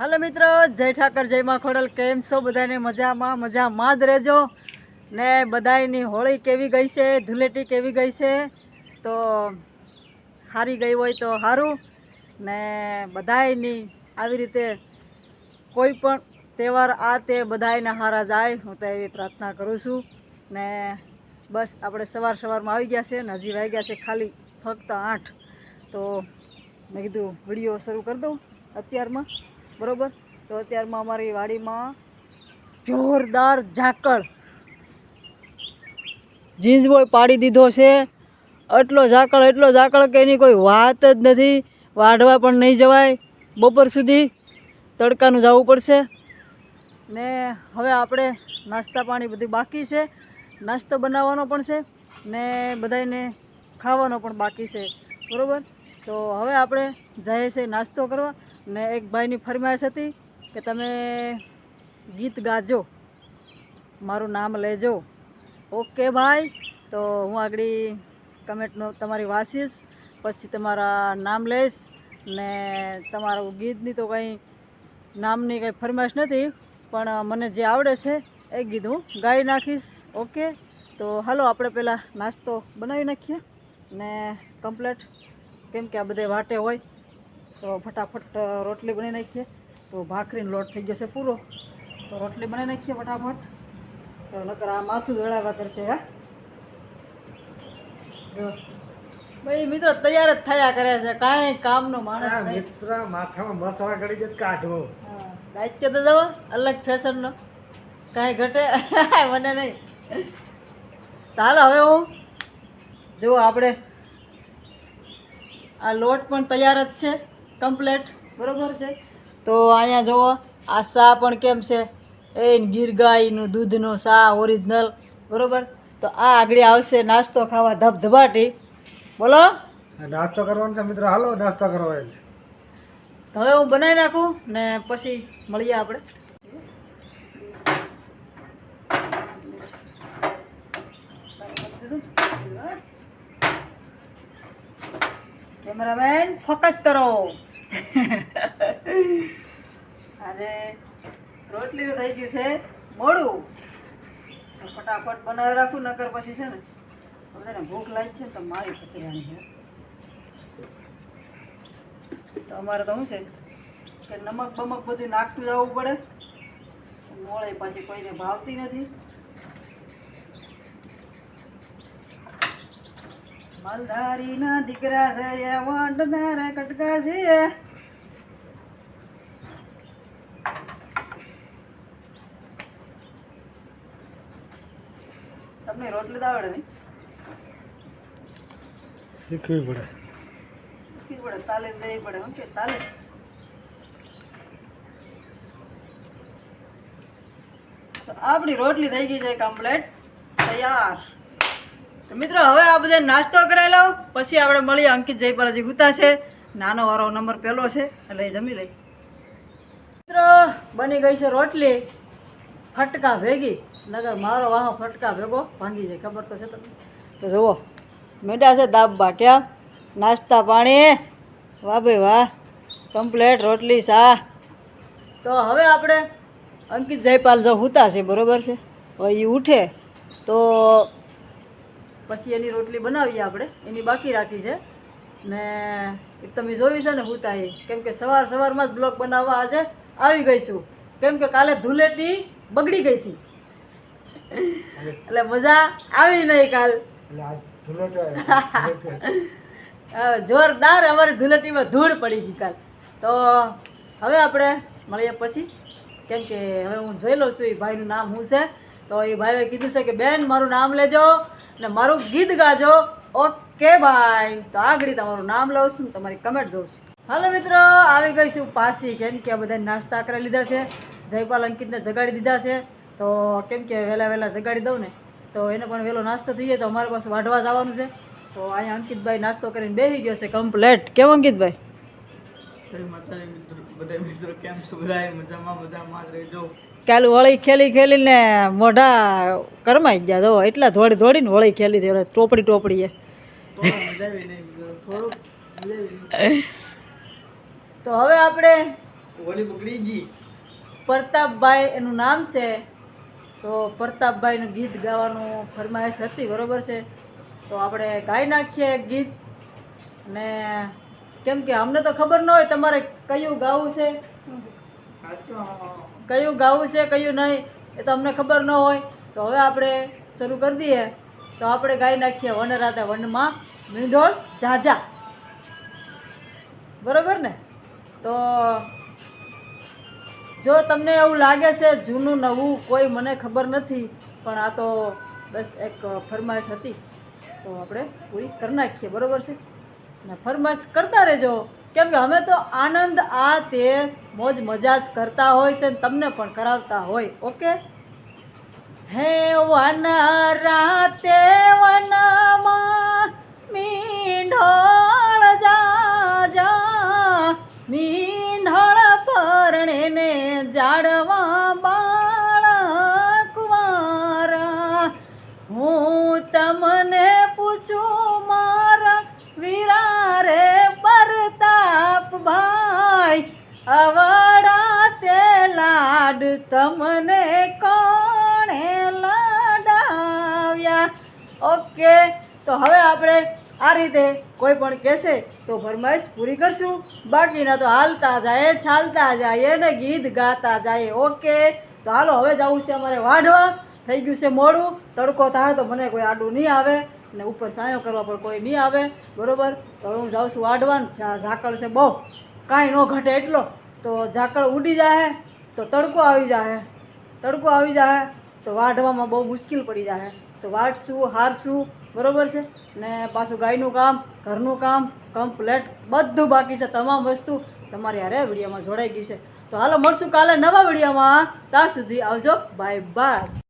હાલો મિત્રો, જય ઠાકર, જય માં ખોડલ. કેમ છો બધાને? મજામાં મજામાં જ રહેજો. ને બધાયની હોળી કેવી ગઈ છે? ધૂલેટી કેવી ગઈ છે? તો હારી ગઈ હોય તો સારું ને બધાયની આવી રીતે કોઈ પણ તહેવાર આ તે બધાયના હારા જાય. હું તો એવી પ્રાર્થના કરું છું. ને બસ આપણે સવાર સવારમાં આવી ગયા છે. ને હજી ગયા છે ખાલી ફક્ત આઠ. તો મેં કીધું વીડિયો શરૂ કરી દઉં અત્યારમાં. બરોબર? તો અત્યારમાં અમારી વાડીમાં જોરદાર ઝાકળ. જીન્સ બોય પાડી દીધો છે. એટલો ઝાકળ એટલો ઝાકળ કે એની કોઈ વાત જ નથી. વાઢવા પણ નહીં જવાય. બપોર સુધી તડકાનું જવું પડશે. ને હવે આપણે નાસ્તા પાણી બધું બાકી છે. નાસ્તો બનાવવાનો પણ છે ને બધાને ખાવાનો પણ બાકી છે. બરાબર? તો હવે આપણે જઈએ છીએ નાસ્તો કરવા. ને એક ભાઈની ફરમાઈશ હતી કે તમે ગીત ગાજો, મારું નામ લેજો. ઓકે ભાઈ, તો હું આગળ કમેન્ટનો તમારી વાંચીશ, પછી તમારા નામ લઈશ ને તમારું ગીતની તો કંઈ નામની કંઈ ફરમાઈશ નથી, પણ મને જે આવડે છે એ ગીત હું ગાઈ નાખીશ. ઓકે? તો હાલો, આપણે પહેલાં નાસ્તો બનાવી નાખીએ ને કમ્પ્લેટ. કેમ કે આ બધે વાટે હોય. તો ફટાફટ રોટલી બની નાખીએ. તો ભાખરીનો લોટ થઈ જશે પૂરો. તો રોટલી બનાવી નાખીએ ફટાફટ. તો નકર આ માથું દોડાવવા કરશે હા. જો. ભાઈ મિત્રો તૈયાર જ થયા કરે છે. કાંઈ કામનો માણસ મિત્ર માથામાં મસાલા ગળી તો કાઢવો. દાયિત્ય તો દવા અલગ ફેશનનો કાંઈ ઘટે મને નહીં. ચાલો હવે હું જુઓ આપણે. આ લોટ પણ તૈયાર જ છે. કમ્પ્લેટ બરોબર છે? તો અહીંયા જુઓ આ સા પણ કેમ છે? એ ગીર ગાયનું દૂધનો સા ઓરિજિનલ બરોબર? તો આ આગળ આવશે નાસ્તો ખાવા ધબધબાટી. બોલો? નાસ્તો કરવાનો છે મિત્રો. હાલો નાસ્તો કરવા એટલે હવે હું બનાવી નાખું ને પછી મળીએ આપણે. કેમેરામેન ફોકસ કરો. આજે રોટલીનું થઈ ગયું છે મોડું. ફટાફટ બનાવી રાખું, નકર પછી છે ને, બધાને ભૂખ લાગી છે ને તો મારી પતરાણી છે. તો અમારે તો શું છે કે નમક બમક બધું નાખતું જવું પડે. મોળે પાછી કોઈને ભાવતી નથી. માલધારીના દીકરા છે વંડધારા કટકા છે તમને રોટલી દાવડે નહીં. શીખવી પડે. શીખવી પડે તાલીમ લેવી પડે કે તાલીમ તો આપણી રોટલી થઈ ગઈ છે કમ્પ્લેટ તૈયાર. મિત્રો, હવે આ બધા નાસ્તો કરાવી લઉં પછી આપણે મળીએ અંકિત જયપાલ જે ગુતા છે. નાનો વાળો નંબર પહેલો છે, એટલે જમી લઈ મિત્રો, બની ગઈ છે રોટલી. ફટકા ભેગી. નગર મારો વાહો ફટકા ભેગો ભાંગી જાય. ખબર તો છે તમને. તો જુઓ મેડા છે દાબા ક્યાં? નાસ્તા પાણી. વાહ ભાઈ વાહ. કમ્પ્લેટ રોટલી શા તો હવે આપણે અંકિત જયપાલ જો હુતા છે, બરોબર છે? હવે એ ઉઠે. તો પછી એની રોટલી બનાવીએ આપણે. એની બાકી રાખી છે. ને એક તમે જોયું છે ને હુતા એ કેમ કે સવાર સવારમાં જ બ્લોગ બનાવવા આજે આવી ગઈ છું. કેમ કે કાલે ધુલેટી બગડી ગઈ હતી. એટલે મજા આવી નહીં કાલ. જોરદાર અમારી ધૂલેટીમાં ધૂળ પડી ગઈ કાલ. તો હવે આપણે મળીએ પછી. કેમ કે હવે હું જોઈ લઉં છું એ ભાઈનું નામ હું છે. તો એ ભાઈએ કીધું છે કે બેન મારું નામ લેજો. ને મારું ગીત ગાજો. ઓકે ભાઈ તો આગળ તમારું નામ લઉં છું તમારી કમેન્ટ જોઉં છું. હાલો મિત્રો, આવી ગઈ છું પાછી. કેમ કે આ બધા નાસ્તા કરી લીધા છે. જયપાલ અંકિતને જગાડી દીધા છે. તો કેમ કે વહેલા વહેલા જગાડી દઉં ને, તો એને પણ વહેલો નાસ્તો થઈ જાય તો અમારે પાસે વાઢવા જવાનું છે. તો અહીંયા અંકિતભાઈ નાસ્તો કરીને બેસી ગયો છે કમ્પ્લેટ કેમ અંકિતભાઈ? બધા મિત્રો કેમ છો? બધા મજામાં મજામાં રહેજો. કાલે હોળી ખેલી ખેલીને મોઢા કરમાઈ ગયા તો એટલા ધોળી ધોડીને વળી ખેલી હતી ટોપડી ટોપડીએ. તો હવે આપણે હોળી પકડી ગઈ. પ્રતાપભાઈ એનું નામ છે. તો પ્રતાપભાઈનું ગીત ગાવાનું ફરમાઈશ હતી બરોબર છે? તો આપણે ગાઈ નાખીએ ગીત. અને કેમ કે અમને તો ખબર ન હોય તમારે કયું ગાવું છે? કયું ગાવું છે, કયું નહીં, એ તો અમને ખબર ન હોય. તો હવે આપણે શરૂ કરી દઈએ. તો આપણે ગાઈ નાખીએ વન રાતે વનમાં મીંઢોળ ઝાઝા. બરાબર ને? તો જો તમને એવું લાગે છે જૂનું નવું, કોઈ મને ખબર નથી, પણ આ તો બસ એક ફરમાઈશ હતી. તો આપણે પૂરી કરી નાખીએ. બરોબર છે? ને ફરમાઈશ કરતા રહેજો. કેમ કે અમે તો આનંદ આ તે મોજ મજા જ કરતા હોય છે તમને પણ કરાવતા હોય, ઓકે? હે વન રાતે વનમાં મીંઢોળ જા મીંઢોળ ભાઈ અવાડા તે લાડ તમને કોણે લાડાવ્યા? ઓકે, તો હવે આપણે આ રીતે કોઈ પણ કહેશે તો ફરમાઈશ પૂરી કરશું. બાકીના તો હાલતા જાય, ચાલતા જાય ને ગીત ગાતા જાય. ઓકે, તો હાલો, હવે જવું છે અમારે વાઢવા. થઈ ગયું છે મોડું. તડકો થાય તો મને કોઈ આડું નહીં આવે ને ઉપર સાયો કરવા પણ કોઈ નહીં આવે. બરોબર? તો હું જાઉં છું વાઢવા ઝાકળ છે, બહુ. કાંઈ ન ઘટે એટલો. તો ઝાકળ ઉડી જાય તો તડકો આવી જાય તડકો આવી જાય તો વાઢવામાં બહુ મુશ્કેલ પડી જાય તો વાઢશું હારશું બરોબર છે? ને પાછું ગાયનું કામ, ઘરનું કામ, કમ્પ્લેટ, બધું બાકી છે, તમામ વસ્તુ તમારી હારે વિડીયોમાં જોડાઈ ગઈ છે. તો હાલો, મળશું કાલે નવા વિડીયોમાં. ત્યાં સુધી આવજો. Bye bye.